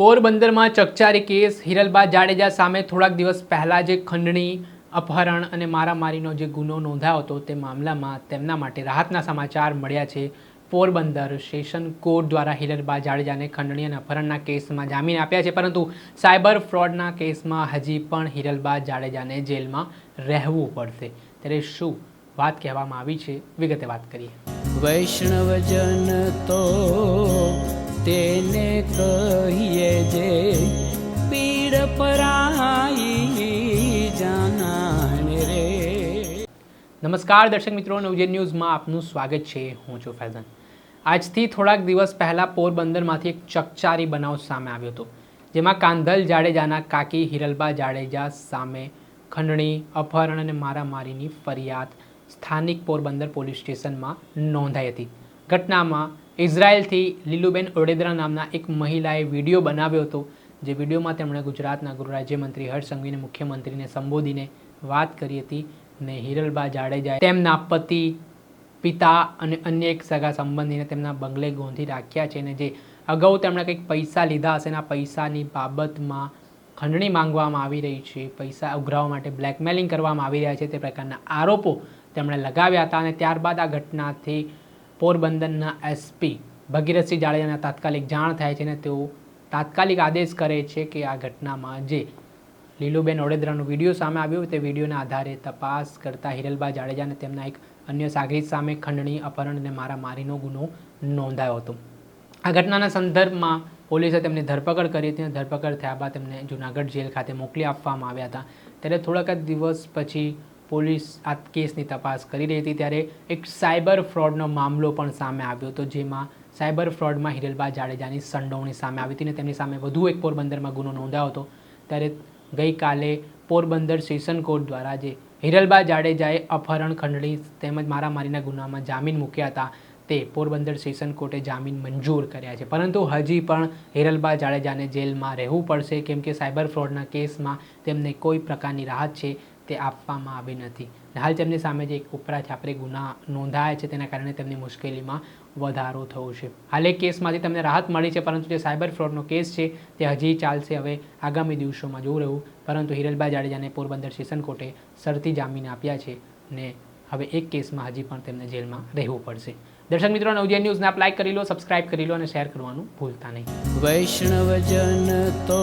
પોરબંદરમાં ચકચારી કેસ, હિરલબા જાડેજા સામે થોડાક દિવસ પહેલાં જે ખંડણી, અપહરણ અને મારામારીનો જે ગુનો નોંધાયો હતો તે મામલામાં તેમના માટે રાહતના સમાચાર મળ્યા છે. પોરબંદર સેશન કોર્ટ દ્વારા હિરલબા જાડેજાને ખંડણી અને અપહરણના કેસમાં જામીન આપ્યા છે. પરંતુ સાયબર ફ્રોડના કેસમાં હજી પણ હિરલબા જાડેજાને જેલમાં રહેવું પડશે. ત્યારે શું વાત કહેવામાં આવી છે? વિગતે વાત કરીએ. વૈષ્ણવજન તો કહીએ જે પીડ પરાઈ જાનાને રે. નમસ્કાર દર્શક મિત્રો નવજેન ન્યૂઝમાં આપનું સ્વાગત છે. હું છું ફૈઝન. આજથી થોડાક દિવસ પહેલાં પોરબંદરમાંથી એક ચકચારી બનાવ સામે આવ્યો હતો, જેમાં કાંધલ જાડેજાના કાકી હિરલબા જાડેજા સામે ખંડણી, અપહરણ અને મારામારીની ફરિયાદ સ્થાનિક પોરબંદર પોલીસ સ્ટેશનમાં નોંધાઈ હતી. ઘટનામાં ઇઝરાયલથી લીલુબેન ઓડેદરા નામના એક મહિલાએ વીડિયો બનાવ્યો હતો. જે વિડીયોમાં તેમણે ગુજરાતના ગૃહ રાજ્યમંત્રી મુખ્યમંત્રીને સંબોધીને વાત કરી હતી ને હિરલબા જાડેજાએ તેમના પતિ, પિતા અને અન્ય એક સગા સંબંધીને તેમના બંગલે ગોંધી રાખ્યા છે અને જે અગાઉ તેમણે કંઈક પૈસા લીધા હશે એના પૈસાની બાબતમાં ખંડણી માંગવામાં આવી રહી છે, પૈસા ઉઘરાવવા માટે બ્લેકમેલિંગ કરવામાં આવી રહ્યા છે તે પ્રકારના આરોપો તેમણે લગાવ્યા હતા અને ત્યારબાદ આ ઘટનાથી પોરબંદરના એસપી ભગીરથસિંહ જાડેજાના તાત્કાલિક જાણ થાય છે અને તેઓ તાત્કાલિક આદેશ કરે છે કે આ ઘટનામાં જે લીલુબેન ઓડેદરાનો વીડિયો સામે આવ્યો તે વિડીયોના આધારે તપાસ કરતા હિરલબા જાડેજા અને તેમના એક અન્ય સાગરીત સામે ખંડણી અપહરણ અને મારામારીનો ગુનો નોંધાયો હતો. આ ઘટનાના સંદર્ભમાં પોલીસે તેમની ધરપકડ કરી હતી અને ધરપકડ થયા બાદ તેમને જુનાગઢ જેલ ખાતે મોકલી આપવામાં આવ્યા હતા. ત્યારે થોડાક જ દિવસ પછી પોલીસ આ કેસની તપાસ કરી રહી હતી ત્યારે એક સાયબર ફ્રોડનો મામલો પણ સામે આવ્યો હતો, જેમાં સાયબર ફ્રોડમાં હિરલબા જાડેજાની સંડોવણી સામે આવી હતી અને તેમની સામે વધુ એક પોરબંદરમાં ગુનો નોંધાયો હતો. ત્યારે ગઈકાલે પોરબંદર સેશન કોર્ટ દ્વારા જે હિરલબા જાડેજાએ અપહરણ ખંડણી તેમજ મારામારીના ગુનામાં જામીન મૂક્યા હતા, તે પોરબંદર સેશન કોર્ટે જામીન મંજૂર કર્યા છે. પરંતુ હજી પણ હિરલબા જાડેજાને જેલમાં રહેવું પડશે, કેમ કે સાયબર ફ્રોડના કેસમાં તેમને કોઈ પ્રકારની રાહત છે તે આપવામાં આવી નથી. હાલ તેમની સામે જે એક ઉપરા છાપરે ગુના નોંધાયા છે, તેના કારણે તેમની મુશ્કેલીમાં વધારો થયો છે. હાલ એક કેસમાંથી તેમને રાહત મળી છે, પરંતુ જે સાયબર ફ્રોડનો કેસ છે, તે હજી ચાલશે હવે આગામી દિવસોમાં જોવું રહ્યું. પરંતુ હિરલભાઈ જાડેજાને પોરબંદર સેશન કોર્ટે શરતી જામીન આપ્યા છે ને હવે એક કેસમાં હજી પણ તેમને જેલમાં રહેવું પડશે. દર્શક મિત્રો નવજેન ન્યૂઝને આપ લાઈક કરી લો, સબસ્ક્રાઇબ કરી લો અને શેર કરવાનું ભૂલતા નહીં. વૈષ્ણવજન તો